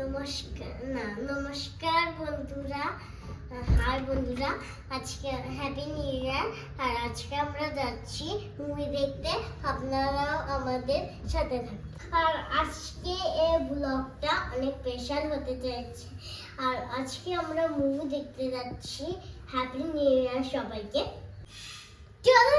নমস্কার, না, নমস্কার বন্ধুরা হাই বন্ধুরা, আজকে হ্যাপি নিউ ইয়ার আর আজকে আমরা যাচ্ছি মুভি দেখতে, আপনারাও আমাদের সাথে থাকুন আর আজকে এই ব্লগটা অনেক স্পেশাল হতে চাইছে আর আজকে আমরা মুভি দেখতে যাচ্ছি হ্যাপি নিউ ইয়ার সবাইকে। চলো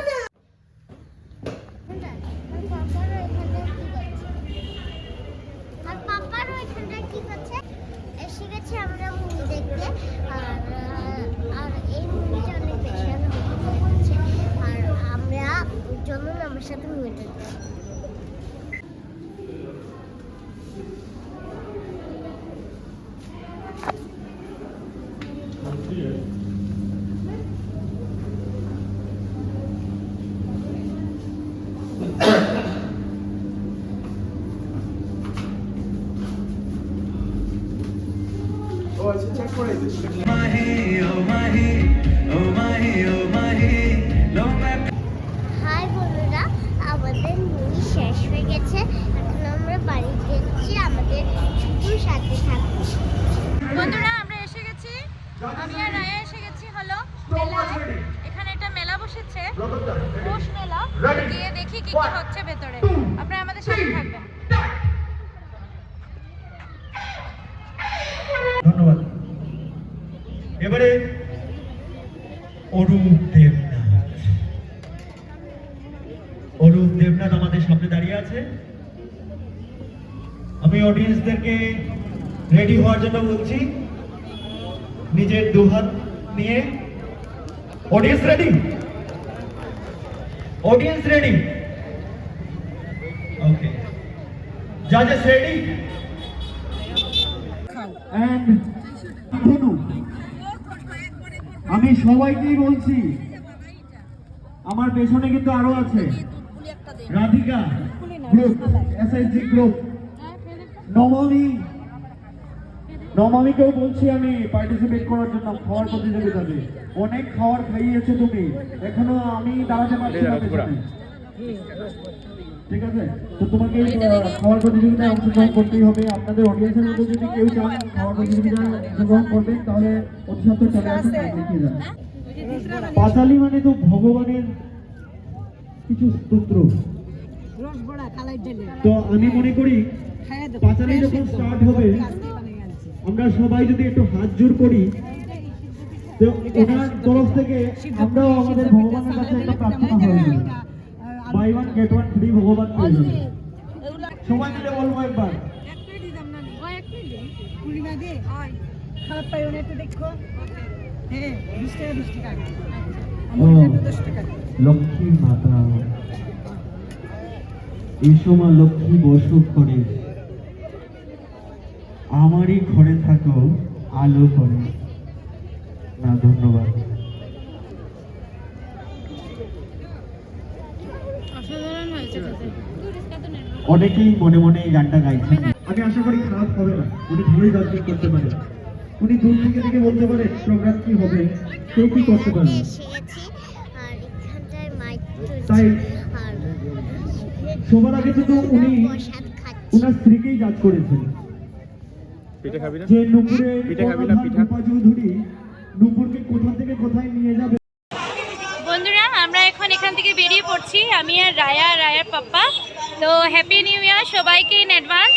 সাথে মুভিটা দেখতে ও আচ্ছা চেক করে this Mahi, oh Mahi, oh Mahi, oh Mahi, সাথে থাকব। বন্ধুরা আমরা এসে গেছি। আমি আর রায়া এসে গেছি হলো মেলায় এখানে একটা মেলা বসেছে পৌষ মেলা। গিয়ে দেখি কি কি হচ্ছে ভেতরে। আপনারা আমাদের সাথে থাকবেন। ধন্যবাদ। এবারে অরূপ দেবনাথ। অরূপ দেবনাথ আমাদের সামনে দাঁড়িয়ে আছে। আমি অডিয়েন্সদেরকে রেডি হওয়ার জন্য বলছি নিজের দুহাত নিয়ে audience ready audience ready okay জাজেস ready and Dhanu আমি সবাইকেই বলছি আমার পেছনে কিন্তু আরও আছে। Radhika group SSG group Namami নমামিকেও বলছি আমি পার্টিসিপেট করার জন্য খাওয়ার প্রতিযোগিতাতে অনেক খাবার খাইয়েছো তুমি এখনও আমি দাঁড়াতে পারছি না। ঠিক আছে? তো তোমাকে খাওয়ার প্রতিযোগিতায় অংশগ্রহণ করতেই হবে। আপনাদের অডিয়েন্সের মধ্যে যদি কেউ চান খাওয়ার প্রতিযোগিতায় অংশগ্রহণ করবেন তাহলে অতি সত্ত্বর চলে আসুন দেখিয়ে যান পাঁচালি মানে তো ভগবানের কিছু স্তোত্র। তো আমি মনে করি পাঁচালি যখন স্টার্ট হবে আমরা সবাই যদি একটু হাত জোর করি তো ওনার তরফ থেকে আমরাও আমাদের ভগবানের কাছে একটা প্রার্থনা buy one get one free ভগবান সবাই মিলে বলব একবার। খারাপ পাইও না একটু দেখো। হ্যাঁ বিশ টাকা বিশ টাকা। লক্ষ্মী মাতা। এসো মা লক্ষ্মী বসুক করে আমারই ঘরে থাকো আলো করে। না ধন্যবাদ। অনেকেই মনে মনে এই গানটা গাইছেন। আমি আশা করি খারাপ হবে না। উনি ভালোই গান করতে পারে। উনি দূর থেকে থেকে বলতে পারে প্রোগ্রাম কি হবে? কেউ কি করতে পারে এসে গেছি আর এখানটায় মাইক তাই সবার আগে কিন্তু উনি ওনার স্ত্রীকেই জাজ করেছেন। পিঠে খাবি না? যে নুপুরে পিঠে খাবি না, পিঠা? চৌধুরী নুপুরকে কোথা থেকে কোথায় নিয়ে যাবে? বন্ধুরা আমরা এখন এখান থেকে বেরিয়ে পড়ছি। আমি আর রায়া রায়ার পাপ্পা। তো হ্যাপি নিউ ইয়ার সবাইকে ইন অ্যাডভান্স